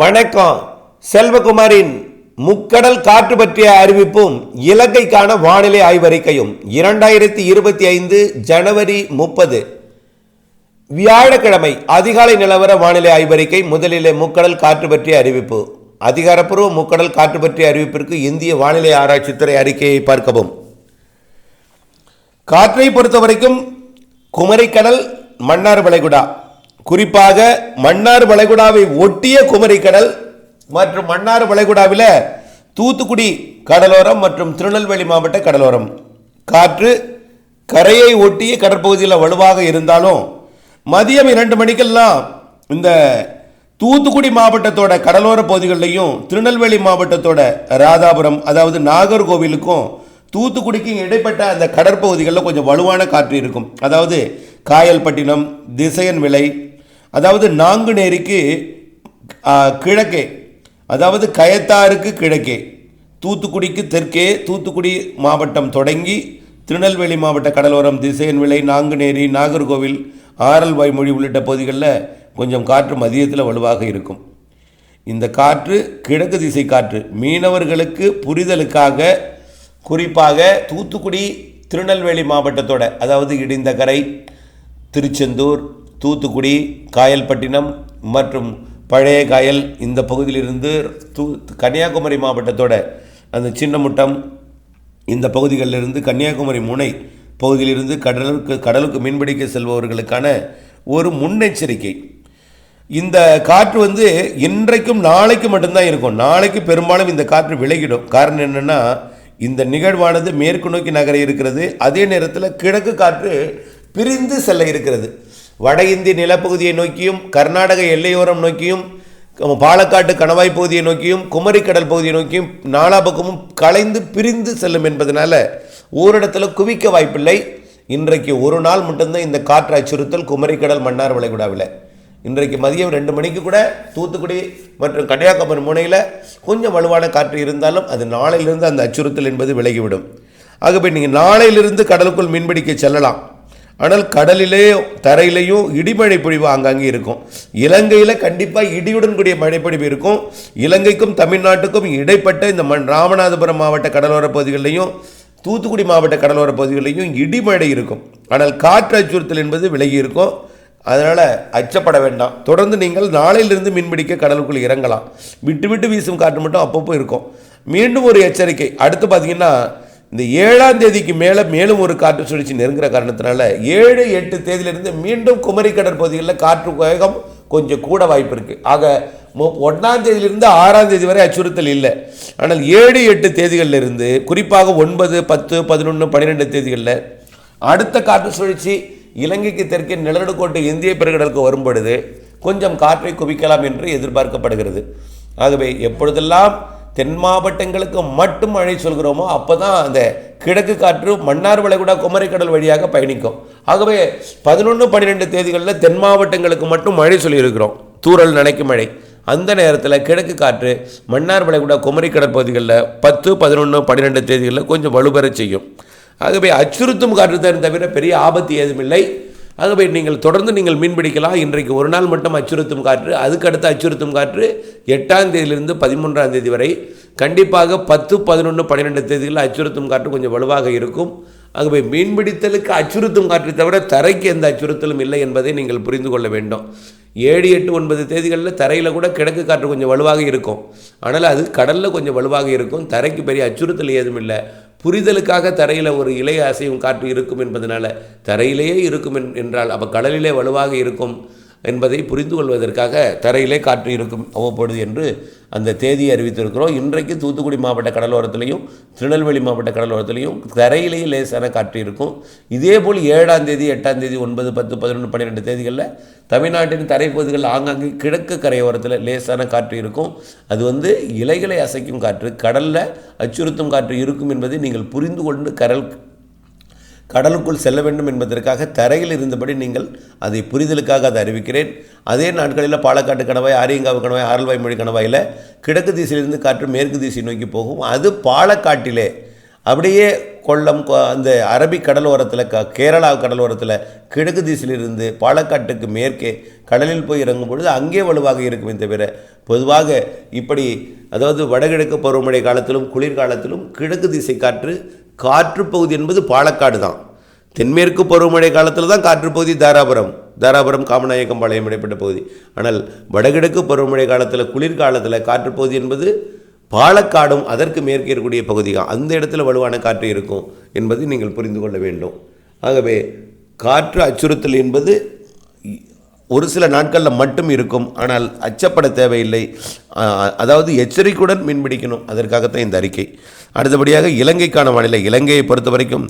வணக்கம். செல்வகுமாரின் முக்கடல் காற்று பற்றிய அறிவிப்பும் இலங்கைக்கான வானிலை ஆய்வறிக்கையும் இரண்டாயிரத்தி இருபத்தி ஐந்து ஜனவரி முப்பது. வியாழக்கிழமை அதிகாலை நிலவர வானிலை ஆய்வறிக்கை முதலிலே முக்கடல் காற்று பற்றிய அறிவிப்பு. அதிகாரப்பூர்வ முக்கடல் காற்று பற்றிய அறிவிப்பிற்கு இந்திய வானிலை ஆராய்ச்சித்துறை அறிக்கையை பார்க்கவும். காற்றை பொறுத்தவரைக்கும் குமரிக்கடல் மன்னார் வளைகுடா குறிப்பாக மன்னார் வளைகுடாவை ஒட்டிய குமரிக்கடல் மற்றும் மன்னார் வளைகுடாவில் தூத்துக்குடி கடலோரம் மற்றும் திருநெல்வேலி மாவட்ட கடலோரம். காற்று கரையை ஒட்டிய கடற்பகுதியில் வலுவாக இருந்தாலும் மதியம் இரண்டு மணிக்கெல்லாம் இந்த தூத்துக்குடி மாவட்டத்தோட கடலோர பகுதிகளிலையும் திருநெல்வேலி மாவட்டத்தோட ராதாபுரம் அதாவது நாகர்கோவிலுக்கும் தூத்துக்குடிக்கும் இடைப்பட்ட அந்த கடற்பகுதிகளில் கொஞ்சம் வலுவான காற்று இருக்கும். அதாவது காயல்பட்டினம் திசையன் விலை அதாவது நாங்குநேரிக்கு கிழக்கே அதாவது கயத்தாருக்கு கிழக்கே தூத்துக்குடிக்கு தெற்கே தூத்துக்குடி மாவட்டம் தொடங்கி திருநெல்வேலி மாவட்ட கடலோரம் திசையன் விலை நாங்குநேரி நாகர்கோவில் ஆரல் வாய்மொழி உள்ளிட்ட பகுதிகளில் கொஞ்சம் காற்று மதியத்தில் வலுவாக இருக்கும். இந்த காற்று கிழக்கு திசை காற்று. மீனவர்களுக்கு புரிதலுக்காக குறிப்பாக தூத்துக்குடி திருநெல்வேலி மாவட்டத்தோட அதாவது இடிந்தகரை திருச்செந்தூர் தூத்துக்குடி காயல்பட்டினம் மற்றும் பழைய காயல் இந்த பகுதியிலிருந்து தூ கன்னியாகுமரி மாவட்டத்தோட அந்த சின்னமுட்டம் இந்த பகுதிகளிலிருந்து கன்னியாகுமரி முனை பகுதியிலிருந்து கடலுக்கு கடலுக்கு மீன்பிடிக்க செல்பவர்களுக்கான ஒரு முன்னெச்சரிக்கை. இந்த காற்று வந்து இன்றைக்கும் நாளைக்கு மட்டும்தான் இருக்கும். நாளைக்கு பெரும்பாலும் இந்த காற்று விலகிடும். காரணம் என்னென்னா இந்த நிகழ்வானது மேற்கு நோக்கி நகர இருக்கிறது. அதே நேரத்தில் கிழக்கு காற்று பிரிந்து செல்ல இருக்கிறது. வட இந்திய நிலப்பகுதியை நோக்கியும் கர்நாடக எல்லையோரம் நோக்கியும் பாலக்காட்டு கணவாய் பகுதியை நோக்கியும் குமரிக்கடல் பகுதியை நோக்கியும் நாலா பக்கமும் கலைந்து பிரிந்து செல்லும் என்பதனால ஓரிடத்தில் குவிக்க வாய்ப்பில்லை. இன்றைக்கு ஒரு நாள் மட்டும்தான் இந்த காற்று அச்சுறுத்தல் குமரிக்கடல் மன்னார் வளைகுடாவில். இன்றைக்கு மதியம் ரெண்டு மணிக்கு கூட தூத்துக்குடி மற்றும் கன்னியாகுமரி முனையில் கொஞ்சம் வலுவான காற்று இருந்தாலும் அது நாளையிலிருந்து அந்த அச்சுறுத்தல் என்பது விலகிவிடும். ஆகவே நீங்கள் நாளையிலிருந்து கடலுக்குள் மீன்பிடிக்க செல்லலாம். ஆனால் கடலிலே தரையிலையும் இடிமழை பொழிவு ஆங்காங்கே இருக்கும். இலங்கையில் கண்டிப்பாக இடியுடன் கூடிய மழைப்பொழிவு இருக்கும். இலங்கைக்கும் தமிழ்நாட்டுக்கும் இடைப்பட்ட இந்த மண் ராமநாதபுரம் மாவட்ட கடலோர பகுதிகளிலையும் தூத்துக்குடி மாவட்ட கடலோர பகுதிகளிலையும் இடிமழை இருக்கும். ஆனால் காற்று அச்சுறுத்தல் என்பது விலகி இருக்கும். அதனால் அச்சப்பட வேண்டாம். தொடர்ந்து நீங்கள் நாளையிலிருந்து மீன்பிடிக்க கடலுக்குள் இறங்கலாம். விட்டு விட்டு வீசும் காற்று மட்டும் அப்பப்போ இருக்கும். மீண்டும் ஒரு எச்சரிக்கை. அடுத்து பார்த்தீங்கன்னா இந்த ஏழாம் தேதிக்கு மேலே மேலும் ஒரு காற்று சுழற்சி நெருங்குற காரணத்தினால ஏழு எட்டு தேதியிலிருந்து மீண்டும் குமரி கடற்பகுதிகளில் காற்று வேகம் கொஞ்சம் கூட வாய்ப்பு இருக்குது ஆக மு- ஒன்றாம் தேதியிலிருந்து ஆறாம் தேதி வரை அச்சுறுத்தல் இல்லை. ஆனால் ஏழு எட்டு தேதிகளில் இருந்து குறிப்பாக ஒன்பது பத்து பதினொன்று பன்னிரெண்டு தேதிகளில் அடுத்த காற்று சுழற்சி இலங்கைக்கு தெற்கே நிலநடுக்கோட்டை இந்திய பெருங்கடலுக்கு வரும் பொழுது கொஞ்சம் காற்றை குவிக்கலாம் என்று எதிர்பார்க்கப்படுகிறது. ஆகவே எப்பொழுதெல்லாம் தென் மாவட்டங்களுக்கு மட்டும் மழை சொல்கிறோமோ அப்போ தான் அந்த கிழக்கு காற்று மன்னார் வளைகுடா குமரிக்கடல் வழியாக பயணிக்கும். ஆகவே பதினொன்று பன்னிரெண்டு தேதிகளில் தென் மாவட்டங்களுக்கு மட்டும் மழை சொல்லியிருக்கிறோம். தூரல் நனைக்கும் மழை அந்த நேரத்தில் கிழக்கு காற்று மன்னார் வளைகுடா குமரிக்கடல் பகுதிகளில் பத்து பதினொன்று பன்னிரெண்டு தேதிகளில் கொஞ்சம் வலுப்பெறச் செய்யும். ஆகவே அச்சுறுத்தும் காற்று தான் தவிர பெரிய ஆபத்து ஏதுமில்லை ஆகவே நீங்கள் தொடர்ந்து நீங்கள் மீன்பிடிக்கலாம் இன்றைக்கு ஒரு நாள் மட்டும் அச்சுறுத்தும் காற்று அதுக்கடுத்து அச்சுறுத்தும் காற்று எட்டாம் தேதியிலிருந்து பதிமூன்றாம் தேதி வரை. கண்டிப்பாக பத்து பதினொன்று பன்னிரெண்டு தேதிகளில் அச்சுறுத்தும் காற்று கொஞ்சம் வலுவாக இருக்கும். ஆகவே மீன்பிடித்தலுக்கு அச்சுறுத்தும் காற்றை தவிர தரைக்கு எந்த அச்சுறுத்தலும் இல்லை என்பதை நீங்கள் புரிந்து கொள்ள வேண்டும். ஏழு எட்டு ஒன்பது தேதிகளில் தரையில் கூட கிழக்கு காற்று கொஞ்சம் வலுவாக இருக்கும். ஆனால் அது கடலில் கொஞ்சம் வலுவாக இருக்கும். தரைக்கு பெரிய அச்சுறுத்தல் ஏதும் இல்லை. புரிதலுக்காக தரையில் ஒரு இலை அசையும் காற்று இருக்கும் என்பதனால் தரையிலேயே இருக்கும் என்- என்றால் அப்போ கடலிலே வலுவாக இருக்கும். என்பதை புரிந்து கொள்வதற்காக தரையிலே காற்று இருக்கும் அவ்வப்பொழுது என்று அந்த தேதியை அறிவித்திருக்கிறோம். இன்றைக்கு தூத்துக்குடி மாவட்ட கடலோரத்திலையும் திருநெல்வேலி மாவட்ட கடலோரத்திலையும் தரையிலேயே லேசான காற்று இருக்கும். இதேபோல் ஏழாம் தேதி எட்டாம் தேதி ஒன்பது பத்து பதினொன்று பன்னிரெண்டு தேதிகளில் தமிழ்நாட்டின் தரைப்பகுதிகள் ஆங்காங்கே கிழக்கு கரையோரத்தில் லேசான காற்று இருக்கும். அது வந்து இலைகளை அசைக்கும் காற்று கடலில் அச்சுறுத்தும் காற்று இருக்கும் என்பதை நீங்கள் புரிந்து கொண்டு கடல் கடலுக்குள் செல்ல வேண்டும் என்பதற்காக தரையில் இருந்தபடி நீங்கள் அதை புரிதலுக்காக அதை அறிவிக்கிறேன். அதே நாட்களில் பாலக்காட்டு கணவாய் ஆரியங்காவு கணவாய் ஆரல்வாய் மொழி கணவாயில் கிழக்கு திசையிலிருந்து காற்று மேற்கு திசை நோக்கி போகும். அது பாலக்காட்டிலே அப்படியே கொல்லம் அந்த அரபிக் கடலோரத்தில் க கேரளா கடலோரத்தில் கிழக்கு திசையிலிருந்து பாலக்காட்டுக்கு மேற்கே கடலில் போய் இறங்கும் பொழுது அங்கே வலுவாக இருக்குமே தவிர பொதுவாக இப்படி அதாவது வடகிழக்கு பருவமழை காலத்திலும் குளிர்காலத்திலும் கிழக்கு திசை காற்று காற்று பகுதி என்பது பாலக்காடு தான். தென்மேற்கு பருவமழை காலத்தில் தான் காற்று பகுதி தாராபுரம் தாராபுரம் காமநாயக்கம் பாளையம் இடைப்பட்ட பகுதி. ஆனால் வடகிழக்கு பருவமழை காலத்தில் குளிர்காலத்தில் காற்று பகுதி என்பது பாலக்காடும் அதற்கு மேற்கே இருக்கக்கூடிய பகுதி அந்த இடத்துல வலுவான காற்று இருக்கும் என்பதை நீங்கள் புரிந்து கொள்ள வேண்டும். ஆகவே காற்று அச்சுறுத்தல் என்பது ஒரு சில நாட்களில் மட்டும் இருக்கும். ஆனால் அச்சப்பட தேவையில்லை. அதாவது எச்சரிக்கையுடன் மீன்பிடிக்கணும் அதற்காகத்தான் இந்த அறிக்கை. அடுத்தபடியாக இலங்கைக்கான வானிலை. இலங்கையை பொறுத்த வரைக்கும்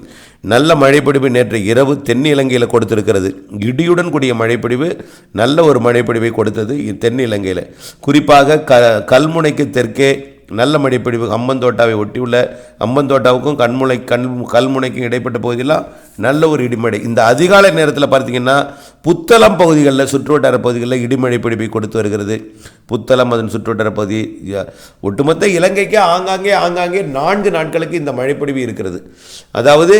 நல்ல மழைப்பிடிவு நேற்று இரவு தென் இலங்கையில் கொடுத்திருக்கிறது. இடியுடன் கூடிய மழைப்பிடிவு நல்ல ஒரு மழைப்பிடிவை கொடுத்தது தென் இலங்கையில். குறிப்பாக க கல்முனைக்கு தெற்கே நல்ல மழைப்பொழிவு அம்மந்தோட்டாவை ஒட்டியுள்ள அம்மந்தோட்டாவுக்கும் கண்முனை கண் கல்முனைக்கும் இடைப்பட்ட பகுதியெல்லாம் நல்ல ஒரு இடிமழை இந்த அதிகாலை நேரத்தில் பார்த்தீங்கன்னா புத்தளம் பகுதிகளில் சுற்றுவட்டார பகுதிகளில் இடிமழை பிடிப்பை கொடுத்து வருகிறது. புத்தளம் அதன் சுற்றுவட்டார பகுதி ஒட்டுமொத்த இலங்கைக்கு ஆங்காங்கே ஆங்காங்கே நான்கு நாட்களுக்கு இந்த மழைப்பொழிவு இருக்கிறது. அதாவது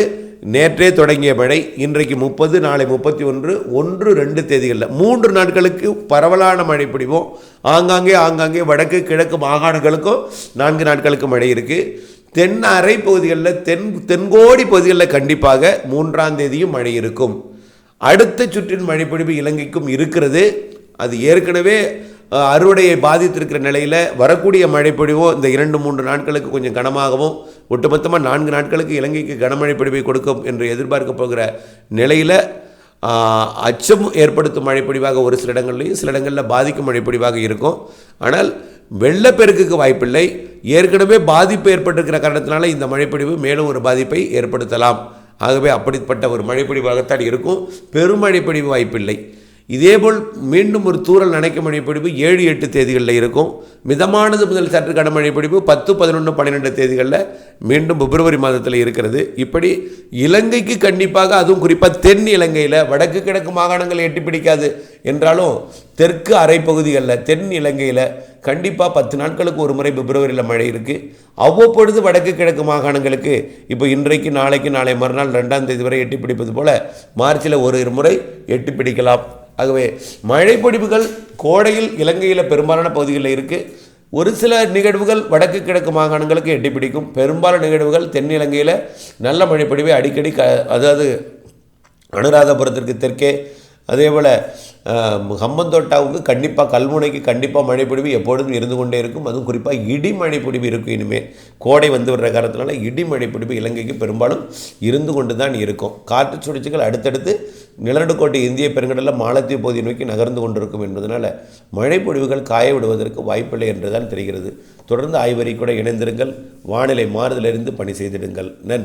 நேற்றே தொடங்கிய மழை இன்றைக்கு முப்பது நாளை முப்பத்தி ஒன்று ஒன்று ரெண்டு தேதிகளில். மூன்று நாட்களுக்கு பரவலான மழை பிடிவோம் ஆங்காங்கே ஆங்காங்கே வடக்கு கிழக்கு மாகாணங்களுக்கும் நான்கு நாட்களுக்கு மழை இருக்குது தென் அரை பகுதிகளில் தென் தென்கோடி பகுதிகளில் கண்டிப்பாக மூன்றாம் தேதியும் மழை இருக்கும். அடுத்த சுற்றின் மழைப்பிடிப்பு இலங்கைக்கும் இருக்கிறது. அது ஏற்கனவே அறுவடையை பாதித்திருக்கிற நிலையில் வரக்கூடிய மழைப்பொழிவோ இந்த இரண்டு மூன்று நாட்களுக்கு கொஞ்சம் கனமாகவும் ஒட்டுமொத்தமாக நான்கு நாட்களுக்கு இலங்கைக்கு கனமழை பொழிவை கொடுக்கும் என்று எதிர்பார்க்க போகிற நிலையில் அச்சம் ஏற்படுத்தும் மழைப்பொழிவாக ஒரு சில இடங்கள்லையும் சில இடங்களில் பாதிக்கும் மழைப்பொழிவாக இருக்கும். ஆனால் வெள்ளப்பெருக்குக்கு வாய்ப்பில்லை. ஏற்கனவே பாதிப்பு ஏற்பட்டிருக்கிற காரணத்தினால இந்த மழைப்பொழிவு மேலும் ஒரு பாதிப்பை ஏற்படுத்தலாம். ஆகவே அப்படிப்பட்ட ஒரு மழைப்பொழிவாகத்தான் இருக்கும். பெருமழைப்பொழிவு வாய்ப்பில்லை. இதேபோல் மீண்டும் ஒரு தூறல் மழை மழைப்பொழிவு ஏழு எட்டு தேதிகளில் இருக்கும். மிதமானது முதல் சற்று கனமழை பொழிவு பத்து பதினொன்று பன்னிரெண்டு தேதிகளில் மீண்டும் பிப்ரவரி மாதத்தில் இருக்கிறது. இப்படி இலங்கைக்கு கண்டிப்பாக அதுவும் குறிப்பாக தென் இலங்கையில் வடக்கு கிழக்கு மாகாணங்கள் எட்டி பிடிக்காது என்றாலும் தெற்கு அரை பகுதிகளில் தென் இலங்கையில் கண்டிப்பாக பத்து நாட்களுக்கு ஒரு முறை பிப்ரவரியில் மழை இருக்குது அவ்வப்பொழுது வடக்கு கிழக்கு மாகாணங்களுக்கு இப்போ இன்றைக்கு நாளைக்கு நாளை மறுநாள் ரெண்டாம் தேதி வரை எட்டி பிடிப்பது போல் மார்ச்சில் ஒரு முறை எட்டி பிடிக்கலாம். ஆகவே மழைப்பொடிவுகள் கோடையில் இலங்கையில் பெரும்பாலான பகுதிகளில் இருக்குது ஒரு சில நிகழ்வுகள் வடக்கு கிழக்கு மாகாணங்களுக்கு எட்டி பிடிக்கும். பெரும்பாலான நிகழ்வுகள் தென்னிலங்கையில் நல்ல மழைப்பொழிவை அடிக்கடி க அதாவது அனுராதபுரத்திற்கு தெற்கே அதே போல் ஹம்பந்தோட்டாவுக்கு கண்டிப்பாக கல்முனைக்கு கண்டிப்பாக மழைப்பொழிவு எப்பொழுதும் இருந்து கொண்டே இருக்கும். அதுவும் குறிப்பாக இடி மழைப்பொழிவு இருக்கும் இனிமேல் கோடை வந்து வர்ற காரணத்தினால இடி மழைப்பொழிவு இலங்கைக்கு பெரும்பாலும் இருந்து கொண்டு தான் இருக்கும். காற்று சுழற்சிகள் அடுத்தடுத்து நிலநடுக்கோட்டை இந்திய பெருங்கடலில் மாலத்தீவு பகுதியை நோக்கி நகர்ந்து கொண்டிருக்கும் என்பதனால் மழைப்பொழிவுகள் காய விடுவதற்கு வாய்ப்பில்லை என்றுதான் தெரிகிறது. தொடர்ந்து ஆய்வறி கூட இணைந்திருங்கள். வானிலை மாறுதலிருந்து பணி செய்திடுங்கள். நன்றி.